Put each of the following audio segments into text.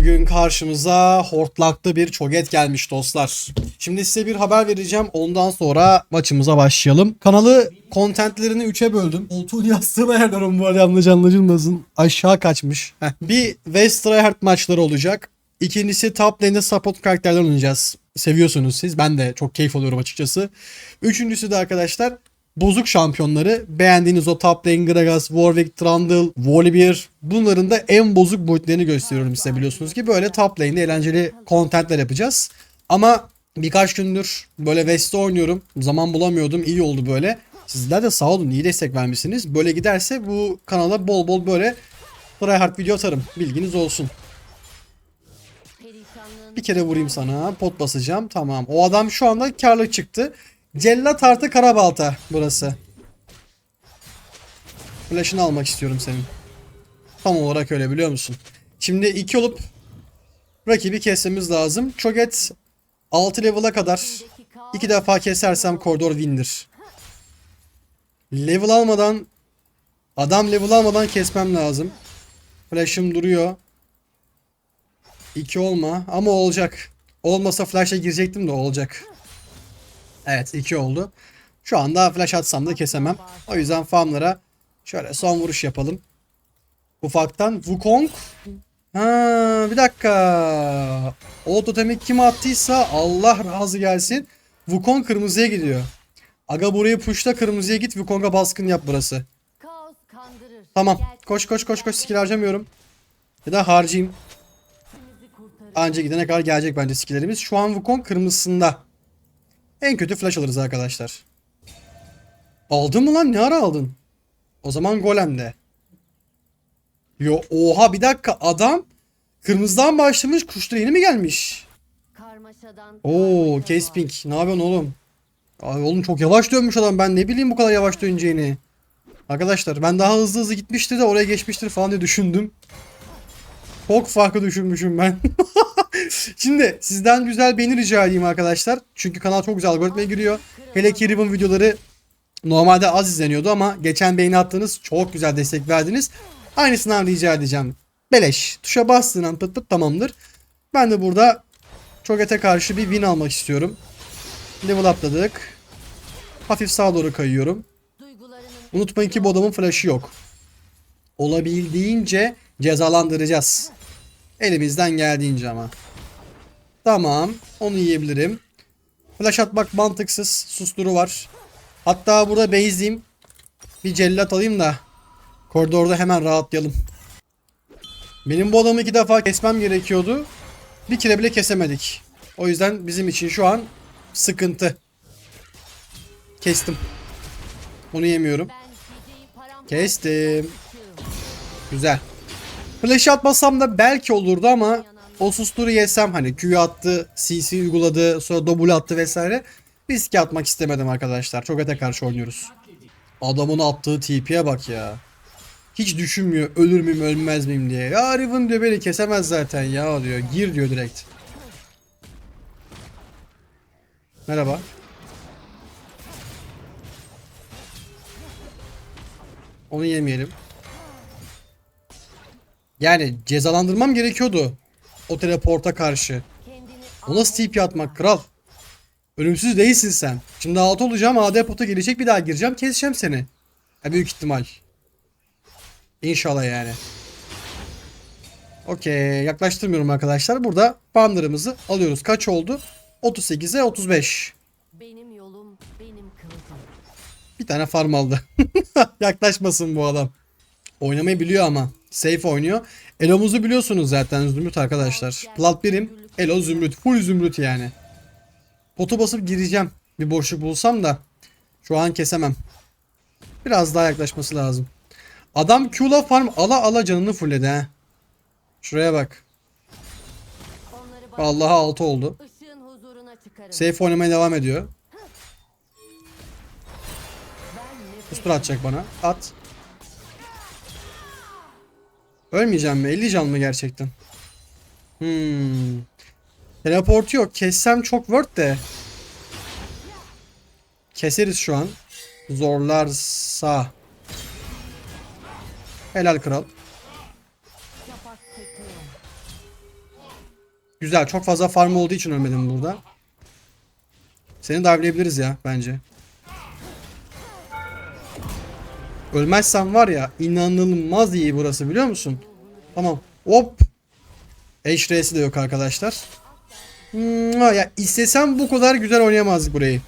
bugün karşımıza hortlaklı bir çoget gelmiş dostlar. Şimdi size bir haber vereceğim. Ondan sonra maçımıza başlayalım. Kanalı kontentlerini 3'e böldüm. Koltuğun yastığına ayarlarım bu arada yanlış anlaşılmasın. Aşağı kaçmış. Heh. Bir West Tryhard maçları olacak. İkincisi top lane'de support karakterler oynayacağız. Seviyorsunuz siz. Ben de çok keyif alıyorum açıkçası. Üçüncüsü de arkadaşlar bozuk şampiyonları beğendiğiniz o top lane Gragas, Warwick, Trundle, Volibear bunların da en bozuk boyutlarını gösteriyorum size biliyorsunuz ki böyle top lane'de eğlenceli contentler yapacağız. Ama birkaç gündür böyle West'te oynuyorum. Zaman bulamıyordum. iyi oldu böyle. Sizler de sağ olun iyi destek vermişsiniz. Böyle giderse bu kanala bol bol böyle tryhard video atarım. Bilginiz olsun. Bir kere vurayım sana. Pot basacağım. Tamam. O adam şu anda karlı çıktı. Cellat artı karabalta burası. Flash'ını almak istiyorum senin. Tam olarak öyle biliyor musun? Şimdi iki olup rakibi kesmemiz lazım. Çoget 6 level'a kadar iki defa kesersem koridor win'dir. Level almadan adam level almadan kesmem lazım. Flash'ım duruyor. 2 olma ama olacak. Olmasa flash'a girecektim de olacak. Evet 2 oldu. Şu anda flash atsam da kesemem. O yüzden farmlara şöyle son vuruş yapalım. Ufaktan Wukong. Ha bir dakika. O totemi kim attıysa Allah razı gelsin. Wukong kırmızıya gidiyor. Aga burayı pushla kırmızıya git Wukong'a baskın yap burası. Tamam. Koş koş koş koş skill harcamıyorum. Ya da harcayayım. Anca gidene kadar gelecek bence skillerimiz. Şu an Wukong kırmızısında. En kötü flash alırız arkadaşlar. Aldın mı lan? Ne ara aldın? O zaman Golem'de. Yo oha bir dakika adam kırmızıdan başlamış kuşlara yeni mi gelmiş? Oo Kesping ne yapıyorsun oğlum? Ay oğlum çok yavaş dönmüş adam ben ne bileyim bu kadar yavaş döneceğini. Arkadaşlar ben daha hızlı hızlı gitmiştir de oraya geçmiştir falan diye düşündüm. Çok farklı düşünmüşüm ben. Şimdi sizden güzel beğeni rica edeyim arkadaşlar. Çünkü kanal çok güzel algoritmaya giriyor. Hele ki Riven videoları normalde az izleniyordu ama geçen beğeni attığınız çok güzel destek verdiniz. Aynısından rica edeceğim. Beleş. Tuşa bastığın an pıt pıt tamamdır. Ben de burada Cho'Gath'e karşı bir win almak istiyorum. Level atladık. Hafif sağa doğru kayıyorum. Unutmayın ki bu adamın flash'ı yok. Olabildiğince cezalandıracağız. Elimizden geldiğince ama. Tamam. Onu yiyebilirim. Flash atmak mantıksız. Susturu var. Hatta burada base'liyim. Bir cellat alayım da. Koridorda hemen rahatlayalım. Benim bu adamı iki defa kesmem gerekiyordu. Bir kere bile kesemedik. O yüzden bizim için şu an sıkıntı. Kestim. Onu yemiyorum. Kestim. Güzel. Flash atmasam da belki olurdu ama o susturu yesem hani Q attı, CC uyguladı, sonra double attı vesaire. Riske atmak istemedim arkadaşlar. Çok ete karşı oynuyoruz. Adamın attığı TP'ye bak ya. Hiç düşünmüyor ölür müyüm ölmez miyim diye. Ya Riven diyor beni kesemez zaten ya diyor. Gir diyor direkt. Merhaba. Onu yemeyelim. Yani cezalandırmam gerekiyordu. O teleporta karşı. O nasıl TP atmak kral? Ölümsüz değilsin sen. Şimdi alt olacağım AD pota gelecek bir daha gireceğim keseceğim seni. Ha, büyük ihtimal. İnşallah yani. Okey yaklaştırmıyorum arkadaşlar. Burada banderımızı alıyoruz. Kaç oldu? 38'e 35. benim yolum benim kılıcım. Bir tane farm aldı. Yaklaşmasın bu adam. Oynamayı biliyor ama. Safe oynuyor. Elo'muzu biliyorsunuz zaten Zümrüt arkadaşlar. Plat birim. Elo Zümrüt. Full Zümrüt yani. Potu basıp gireceğim. Bir boşluk bulsam da. Şu an kesemem. Biraz daha yaklaşması lazım. Adam Q'la farm ala ala canını fulledi ha. Şuraya bak. Vallahi 6 oldu. Safe oynamaya devam ediyor. Kustur atacak bana. At. Ölmeyeceğim mi? 50 can mı gerçekten? Hmm. Teleport yok. Kessem çok worth de. Keseriz şu an. Zorlarsa. Helal kral. Güzel. Çok fazla farm olduğu için ölmedim burada. Seni dive'layabiliriz ya bence. Ölmezsem var ya inanılmaz iyi burası biliyor musun? Tamam. Hop. HR'si de yok arkadaşlar. Mua, ya istesem bu kadar güzel oynayamazdık burayı.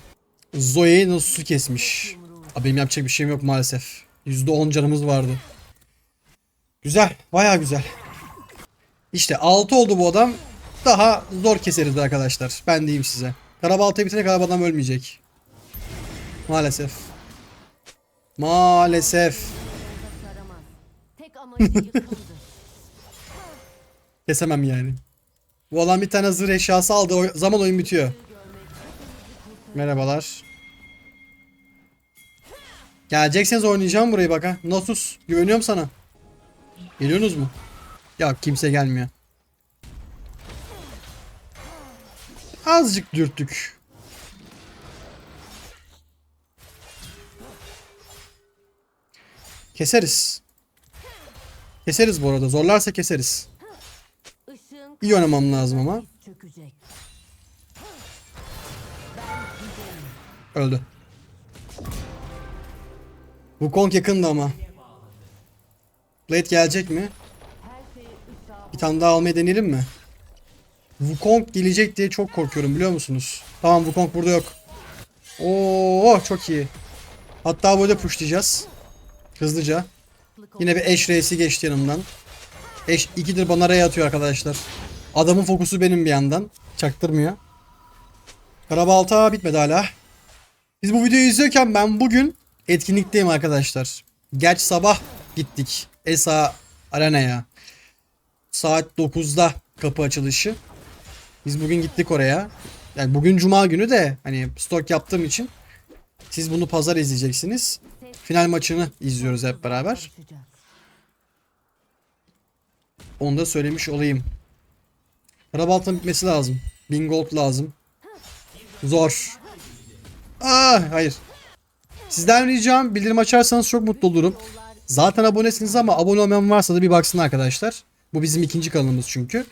Zoe'yi nasıl su kesmiş. Abi benim yapacak bir şeyim yok maalesef. %10 canımız vardı. Güzel. Baya güzel. İşte 6 oldu bu adam. Daha zor keseriz arkadaşlar. Ben diyeyim size. Karabaltayı bu adam ölmeyecek. Maalesef. Maalesef. Kesemem yani. Bu adam bir tane zırh eşyası aldı. O zaman oyun bitiyor. Merhabalar. Gelecekseniz oynayacağım burayı bak ha. Notus. Güveniyorum sana. Geliyorsunuz mu? Ya kimse gelmiyor. Azıcık dürttük. Keseriz. Keseriz bu arada. Zorlarsa keseriz. İyi oynamam lazım ama. Öldü. Wukong yakındı ama. Blade gelecek mi? Bir tane daha almayı deneyelim mi? Wukong gelecek diye çok korkuyorum biliyor musunuz? Tamam Wukong burada yok. Oo çok iyi. Hatta böyle pushlayacağız. Hızlıca. Yine bir Ashe Reis'i geçti yanımdan. Ashe ikidir bana Ray atıyor arkadaşlar. Adamın fokusu benim bir yandan. Çaktırmıyor. Karabalta bitmedi hala. Biz bu videoyu izliyorken ben bugün etkinlikteyim arkadaşlar. Geç sabah gittik. ESA Arena'ya. Saat 9'da kapı açılışı. Biz bugün gittik oraya. Yani bugün cuma günü de hani stok yaptığım için siz bunu pazar izleyeceksiniz. Final maçını izliyoruz hep beraber. Onu da söylemiş olayım. Karabalta'nın bitmesi lazım. 1000 gold lazım. Zor. Aa, hayır. Sizden ricam bildirim açarsanız çok mutlu olurum. Zaten abonesiniz ama abone olmayan varsa da bir baksın arkadaşlar. Bu bizim ikinci kanalımız çünkü.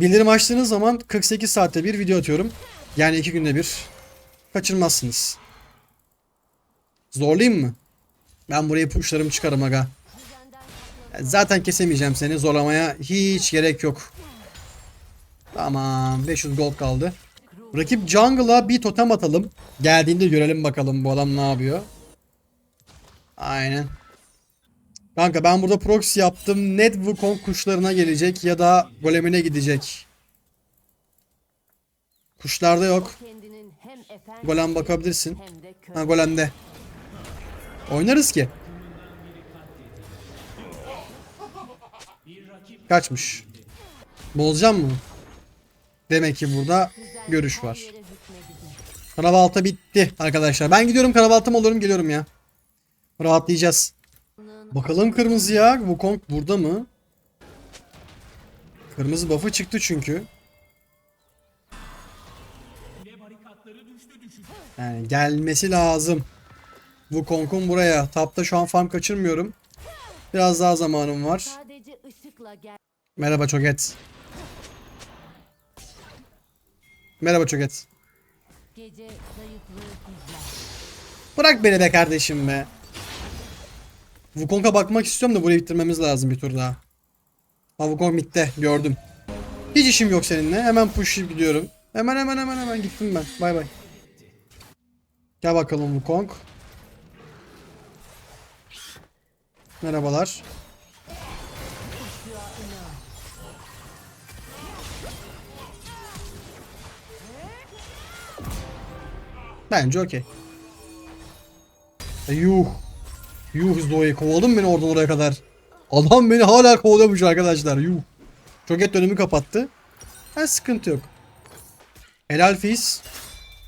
Bildirim açtığınız zaman 48 saatte bir video atıyorum. Yani iki günde bir. Kaçırmazsınız. Zorlayayım mı? Ben buraya pushlarımı çıkarım aga. Zaten kesemeyeceğim seni. Zorlamaya hiç gerek yok. Tamam. 500 gold kaldı. Rakip jungle'a bir totem atalım. Geldiğinde görelim bakalım bu adam ne yapıyor. Aynen. Kanka ben burada proxy yaptım. Net Wukong kuşlarına gelecek ya da golemine gidecek. Kuşlarda yok. Golem bakabilirsin. Ha golemde. Oynarız ki. Kaçmış. Bozacağım mı? Demek ki burada görüş var. Karabalta bitti arkadaşlar. Ben gidiyorum karabaltam olurum geliyorum ya. Rahatlayacağız. Bakalım kırmızı ya. Wukong burada mı? Kırmızı buff'ı çıktı çünkü. Yani gelmesi lazım. Wukong'un buraya. Tapta şu an farm kaçırmıyorum. Biraz daha zamanım var. Merhaba Çoget. Merhaba gizler. Bırak beni be kardeşim be. Wukong'a bakmak istiyorum da burayı bitirmemiz lazım bir tur daha. Ha Wukong bitti gördüm. Hiç işim yok seninle. Hemen push'layıp gidiyorum. Hemen hemen hemen hemen gittim ben. Bay bay. Gel bakalım Wukong. Merhabalar. Bence okey. E, Yuh. Yuh Zoe kovaladın beni oradan oraya kadar. Adam beni hala kovalamış arkadaşlar. Yuh. Çoket dönemi kapattı. Ha sıkıntı yok. Helal Fizz.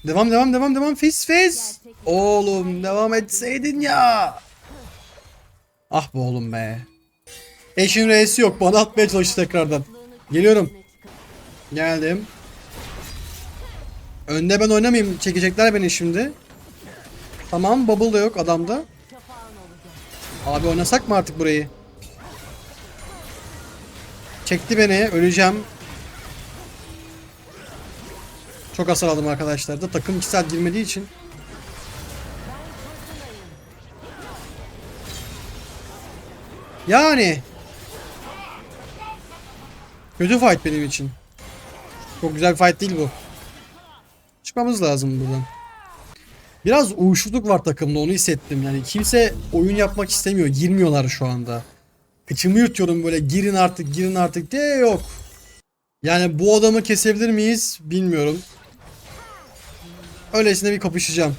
Devam devam devam devam Fizz Fizz. Oğlum devam etseydin ya. Ah be oğlum be. Eşin reisi yok. Bana atmaya çalıştı tekrardan. Geliyorum. Geldim. Önde ben oynamayayım. Çekecekler beni şimdi. Tamam bubble da yok adamda. Abi oynasak mı artık burayı? Çekti beni. Öleceğim. Çok hasar aldım arkadaşlar da takım kişisel girmediği için. Yani. Kötü fight benim için. Çok güzel bir fight değil bu. Çıkmamız lazım buradan. Biraz uyuşukluk var takımda onu hissettim. Yani kimse oyun yapmak istemiyor. Girmiyorlar şu anda. Kıçımı yırtıyorum böyle girin artık girin artık diye yok. Yani bu adamı kesebilir miyiz bilmiyorum. Öylesine bir kapışacağım.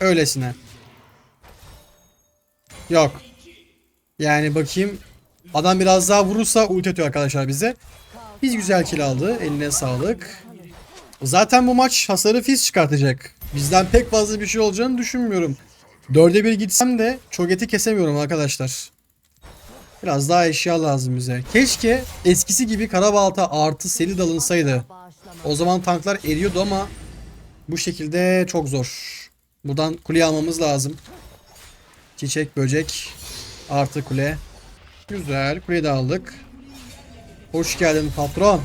Öylesine. Yok. Yani bakayım. Adam biraz daha vurursa ult atıyor arkadaşlar bize. Biz güzel kill aldı. Eline sağlık. Zaten bu maç hasarı Fizz çıkartacak. Bizden pek fazla bir şey olacağını düşünmüyorum. Dörde bir gitsem de çok kesemiyorum arkadaşlar. Biraz daha eşya lazım bize. Keşke eskisi gibi karabalta artı seri dalınsaydı. O zaman tanklar eriyordu ama bu şekilde çok zor. Buradan kuleyi almamız lazım. Çiçek, böcek, artı kule. Güzel. Kuleyi de aldık. Hoş geldin patron.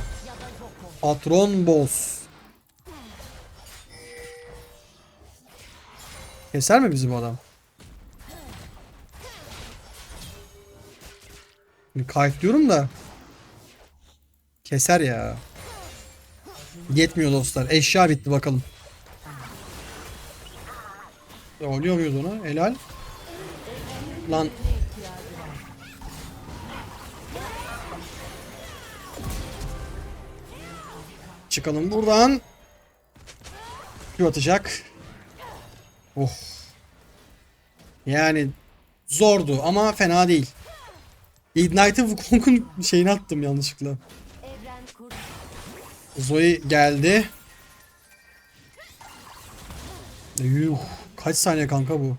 Patron boss. Keser mi bizi bu adam? Kayıt diyorum da. Keser ya. Yetmiyor dostlar. Eşya bitti bakalım. Ya, Oluyor muyuz ona? Helal. Lan. Çıkalım buradan. Q atacak. Oh. Yani zordu ama fena değil. Ignite'ı Wukong'un şeyini attım yanlışlıkla. Zoe geldi. Yuh. Kaç saniye kanka bu?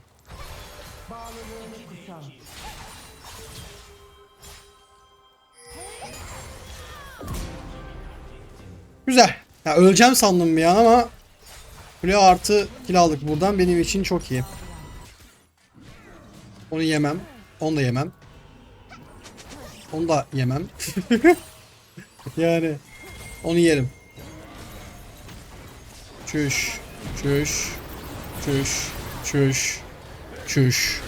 Güzel. Ya öleceğim sandım bir an ama Kule artı kill aldık buradan benim için çok iyi. Onu yemem. Onu da yemem. Onu da yemem. yani onu yerim. Çüş. Çüş. Çüş. Çüş. Çüş.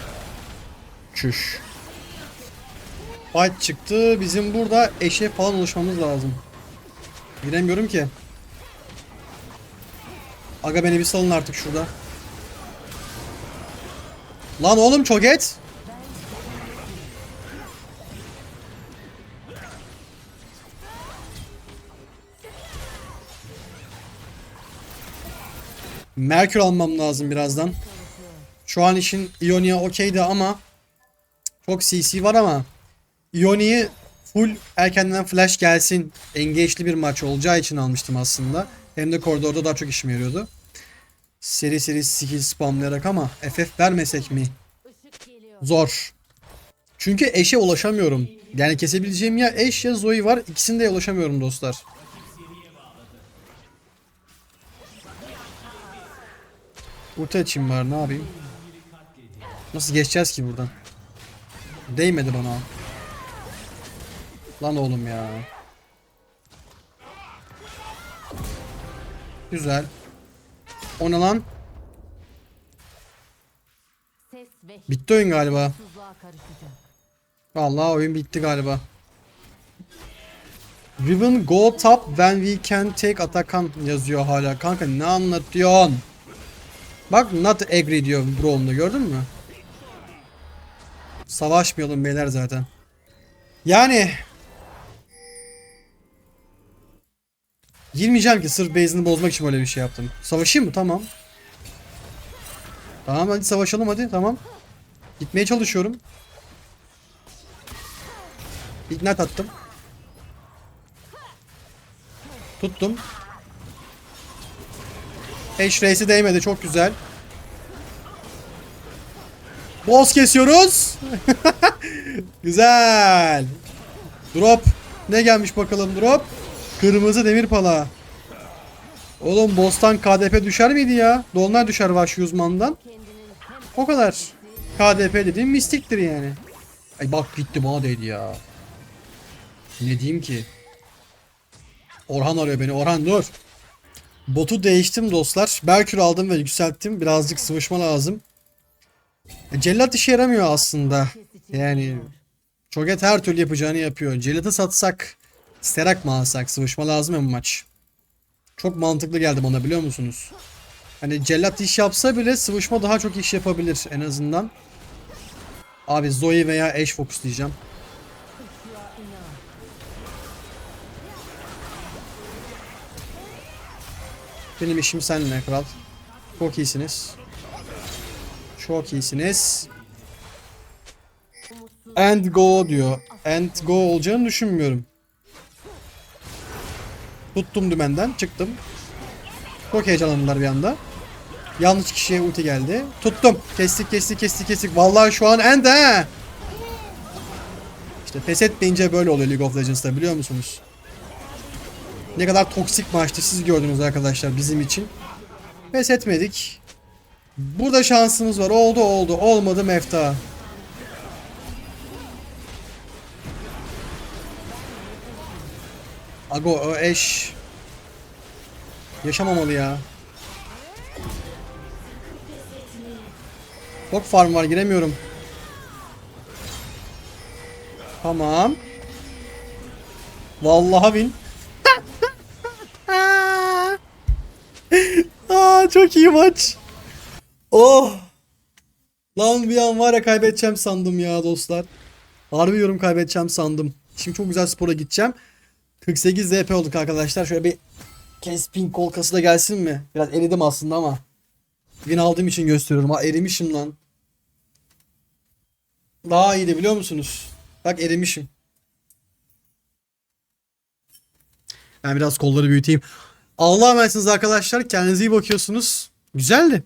Çüş. Fight çıktı. Bizim burada eşe falan oluşmamız lazım. Giremiyorum ki. Aga beni bir salın artık şurada. Lan oğlum çok et. Merkür almam lazım birazdan. Şu an işin Ionia okeydi ama çok CC var ama Ioni'yi full erkenden flash gelsin engage'li bir maç olacağı için almıştım aslında. Hem de koridorda daha çok işime yarıyordu. Seri seri skill spamlayarak ama FF vermesek mi? Zor. Çünkü eşe ulaşamıyorum. Yani kesebileceğim ya eş ya Zoe var. İkisine de ulaşamıyorum dostlar. Ulti açayım bari ne yapayım? Nasıl geçeceğiz ki buradan? Değmedi bana. Lan oğlum ya. Güzel. O ne lan? Bitti oyun galiba. Vallahi oyun bitti galiba. Riven go top when we can take Atakan yazıyor hala. Kanka ne anlatıyorsun? Bak not agree diyor Brown'da gördün mü? Savaşmayalım beyler zaten. Yani Girmeyeceğim ki sırf base'ini bozmak için böyle bir şey yaptım. Savaşayım mı? Tamam. Tamam hadi savaşalım hadi tamam. Gitmeye çalışıyorum. Ignite attım. Tuttum. Eş reisi değmedi çok güzel. Boss kesiyoruz. güzel. Drop. Ne gelmiş bakalım drop. Kırmızı demir pala. Oğlum boss'tan KDP düşer miydi ya? Dolunay düşer vahşi uzmandan. O kadar. KDP dediğim mistiktir yani. Ay bak gitti bana değdi ya. Ne diyeyim ki? Orhan arıyor beni. Orhan dur. Botu değiştim dostlar. Merkür aldım ve yükselttim. Birazcık sıvışma lazım. E, Cellat işe yaramıyor aslında. Yani Çoget her türlü yapacağını yapıyor. Cellat'ı satsak, Sterak mı alsak? Sıvışma lazım ya bu maç. Çok mantıklı geldi bana biliyor musunuz? Hani Cellat iş yapsa bile sıvışma daha çok iş yapabilir en azından. Abi Zoe veya Ashe Focus diyeceğim. Benim işim seninle kral. Çok iyisiniz. Çok iyisiniz. And go diyor. And go olacağını düşünmüyorum. Tuttum dümenden çıktım. Çok heyecanlandılar bir anda. Yanlış kişiye ulti geldi. Tuttum. Kestik kestik kestik kestik. Vallahi şu an end he. İşte pes etmeyince böyle oluyor League of Legends'ta biliyor musunuz? Ne kadar toksik maçtı siz gördünüz arkadaşlar bizim için. Pes etmedik. Burada şansımız var. Oldu oldu. Olmadı mefta. Ago o eş. Yaşamamalı ya. Çok farm var giremiyorum. Tamam. Vallahi win. Aa, çok iyi maç. Oh. Lan bir an var ya kaybedeceğim sandım ya dostlar. Harbi yorum kaybedeceğim sandım. Şimdi çok güzel spora gideceğim. 48 ZP olduk arkadaşlar. Şöyle bir Kespin kolkası da gelsin mi? Biraz eridim aslında ama. Win aldığım için gösteriyorum. Ha erimişim lan. Daha iyiydi biliyor musunuz? Bak erimişim. Ben biraz kolları büyüteyim. Allah'a emanetsiniz arkadaşlar. Kendinize iyi bakıyorsunuz. Güzeldi.